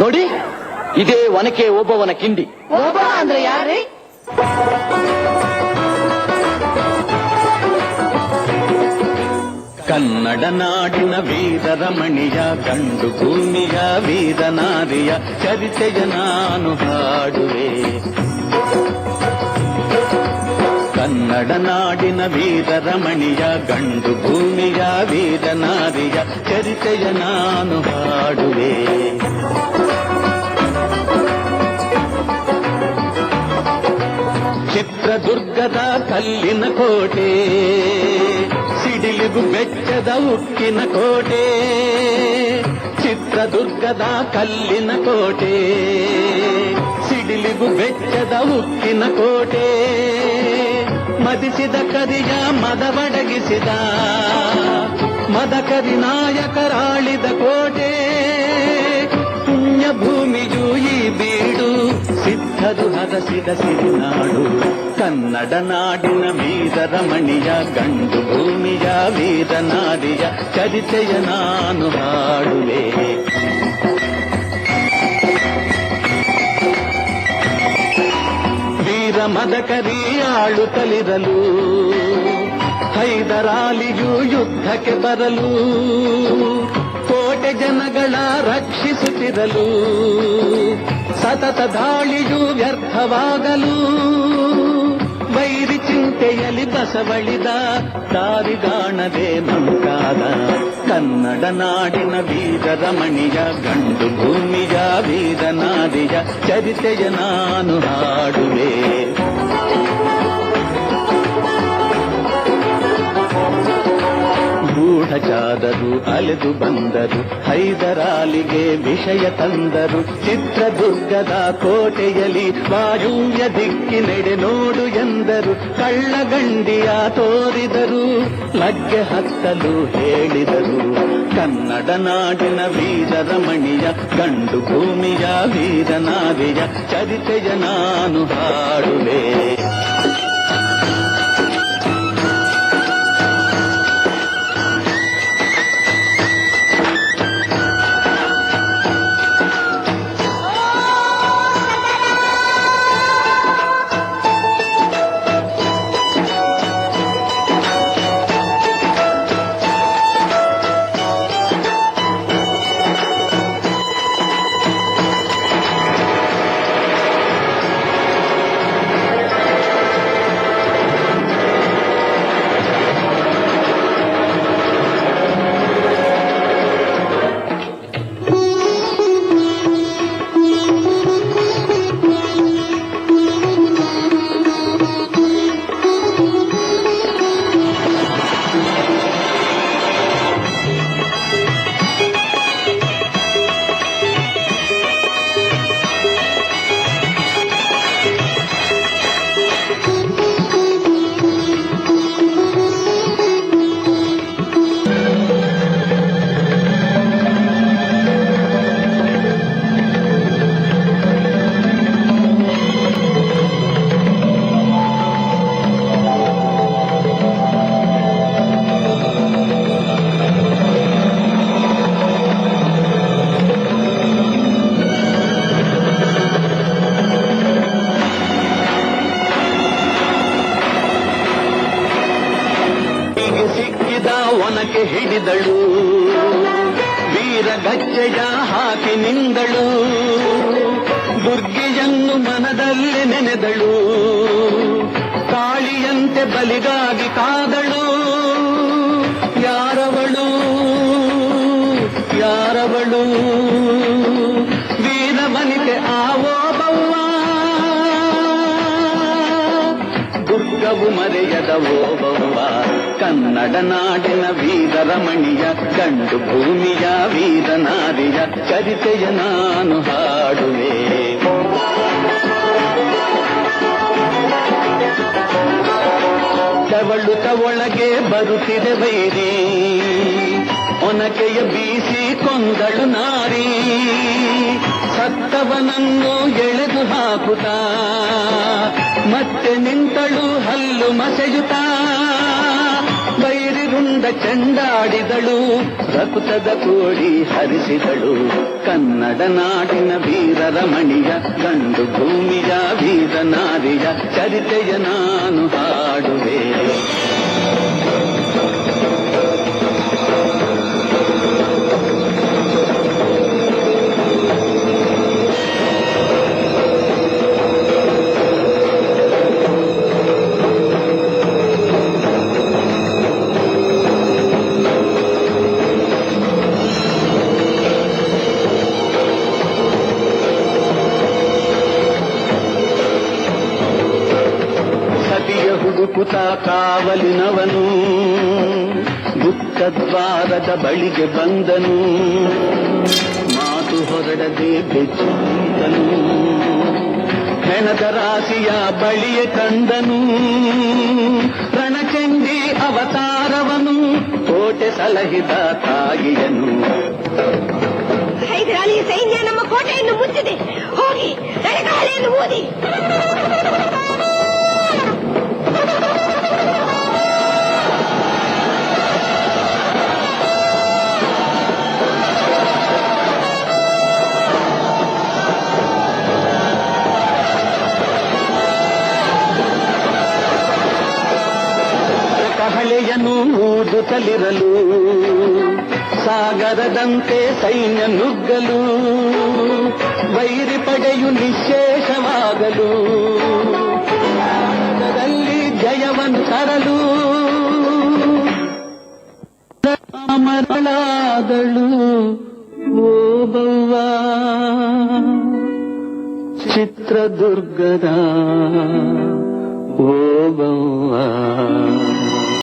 ನೋಡಿ ಇದೇ ಒನಕೆ ಒಬ್ಬವನ ಕಿಂಡಿ ಒಬ್ಬ ಅಂದ್ರೆ ಯಾರ್ರಿ ಕನ್ನಡ ನಾಡಿನ ವೀರರಮಣಿಯ ಗಂಡು ಭೂಮಿಯ ವೀರನಾರಿಯ ಚರಿತೆಯ ನಾನು ಹಾಡುವೆ ಕನ್ನಡ ನಾಡಿನ ವೀರರಮಣಿಯ ಗಂಡು ಭೂಮಿಯ ವೀರನಾರಿಯ ಚರಿತೆಯ ನಾನು ಹಾಡುವೆ ಚಿತ್ರದುರ್ಗದ ಕಲ್ಲಿನ ಕೋಟೆ ಸಿಡಿಲಿಗು ಬೆಚ್ಚದ ಉಕ್ಕಿನ ಕೋಟೆ ಚಿತ್ರದುರ್ಗದ ಕಲ್ಲಿನ ಕೋಟೆ ಸಿಡಿಲಿಗು ಬೆಚ್ಚದ ಉಕ್ಕಿನ ಕೋಟೆ ಮದಿಸಿದ ಕರಿಯ ಮದವಡಗಿಸಿದ ಮದಕರಿ ನಾಯಕರಾಳಿದ ಕೋಟೆ ಪುಣ್ಯ ಭೂಮಿಯು ಈ ಬೀಡು ಸಿದ್ಧರು ಹರಸಿದ ಸಿರಿನಾಡು ಕನ್ನಡ ನಾಡಿನ ವೀರರಮಣಿಯ ಗಂಡು ಭೂಮಿಯ ವೀರನಾರಿಯ ಚರಿತೆಯ ನಾನು ಹಾಡುವೆ ಮದಕರಿ ಆಳುತ್ತಲಿರಲು ಹೈದರಾಲಿಯು ಯುದ್ಧಕ್ಕೆ ಬರಲು ಕೋಟೆ ಜನಗಳ ರಕ್ಷಿಸುತ್ತಿರಲು ಸತತ ದಾಳಿಯು ವ್ಯರ್ಥವಾಗಲು ವೈರಿ ಚಿಂತೆಯಲ್ಲಿ ಬಸವಳಿದ ದಾರಿಗಾಣದೆ ಮಂಕಾದ ಕನ್ನಡ ನಾಡಿನ ವೀರರಮಣಿಯ ಗಂಡು ಭೂಮಿಯ ವೀರನಾದಿಯ ಚರಿತೆಯ ನಾನು ಹಾಡುವೆ ಗೂಢಚಾರರು ಅಲೆದು ಬಂದರು, ಹೈದರಾಲಿಗೆ ವಿಷಯ ತಂದರು. ಚಿತ್ರದುರ್ಗದ ಕೋಟೆಯಲ್ಲಿ ವಾಯುವ್ಯ ದಿಕ್ಕಿನೆಡೆ ನೋಡು ಎಂದರು. ಕಳ್ಳಗಂಡಿಯ ತೋರಿದರು, ಲಗ್ಗೆ ಹತ್ತಲು ಹೇಳಿದರು. ಕನ್ನಡ ನಾಡಿನ ವೀರರಮಣಿಯ ಗಂಡು ಭೂಮಿಯ ವೀರನಾದಿಯ ಚರಿತೆಯ ನಾನು ಹಾಡುವೆ. ಒನಕೆ ಹಿಡಿದಳು. ವೀರ ಗಜ್ಜೆಯ ಹಾಕಿ ನಿಂದಳು. ದುರ್ಗೆಯನ್ನು ಮನದಲ್ಲಿ ನೆನೆದಳು. ಕಾಳಿಯಂತೆ ಬಲಿಗಾಗಿ ಕಾದಳು. ಯಾರವಳು? ಯಾರವಳು? ವೀರ ಮನಿಗೆ ಆವೋ ಬವ್ವ. ದುರ್ಗವು ಮರೆಯದ ಓಬವ್ವ ಕನ್ನಡ ನಾಡಿನ ವೀರರಮಣಿಯ, ಕಂಡು ಭೂಮಿಯ ವೀರನಾರಿಯ ಚರಿತೆಯ ನಾನು ಹಾಡುವೆ. ತವಳುತ ಒಳಗೆ ಬರುತ್ತಿದೆ ಬೈರಿ ಒನಕೆಯ ಬೀಸಿ ಕೊಂದಳು ನಾರಿ. ಸತ್ತವನನ್ನು ಎಳೆದು ಹಾಕುತ್ತಾ, ಮತ್ತೆ ನಿಂತಳು ಹಲ್ಲು ಮಸೆಯುತ್ತಾ. ಚಂದ ಚೆಂಡಾಡಿದಳು ರಕುತದ ಕೋಡಿ ಹರಿಸಿದಳು. ಕನ್ನಡ ನಾಡಿನ ವೀರರ ಮಣಿಯ ಗಂಡು ಭೂಮಿಯ ವೀರ ನಾರಿಯ, ಚರಿತೆಯ ನಾನು ಹಾಡುವೆ. ಹುಡುಕುತ ಕಾವಲಿನವನು, ದುಃಖದ್ವಾರದ ಬಳಿಗೆ ಬಂದನು. ಮಾತು ಹೊರಡದೆ ಬೆಚ್ಚಿದನು ಹೆಣದ ರಾಶಿಯ ಬಳಿಯ ಕಂದನು ರಣಚಂಡಿ ಅವತಾರವನು, ಕೋಟೆ ಸಲಹಿದ ತಾಗಿಯನು ಸೈನ್ಯ ನಮ್ಮ ಕೋಟೆಯನ್ನು ಮುಚ್ಚಿದೆ. ಹೋಗಿ ಊದಿ. ಊದುತ್ತಲಿರಲು ಸಾಗರದಂತೆ ಸೈನ್ಯ ನುಗ್ಗಲು ವೈರಿ ಪಡೆಯು ನಿಶೇಷವಾಗಲು ಯುದ್ಧದಲ್ಲಿ ಜಯವನ್ನು ತರಲು ಅಮರಳಾದಳು ಓಬವ್ವ ಚಿತ್ರದುರ್ಗದ ಓಬವ್ವ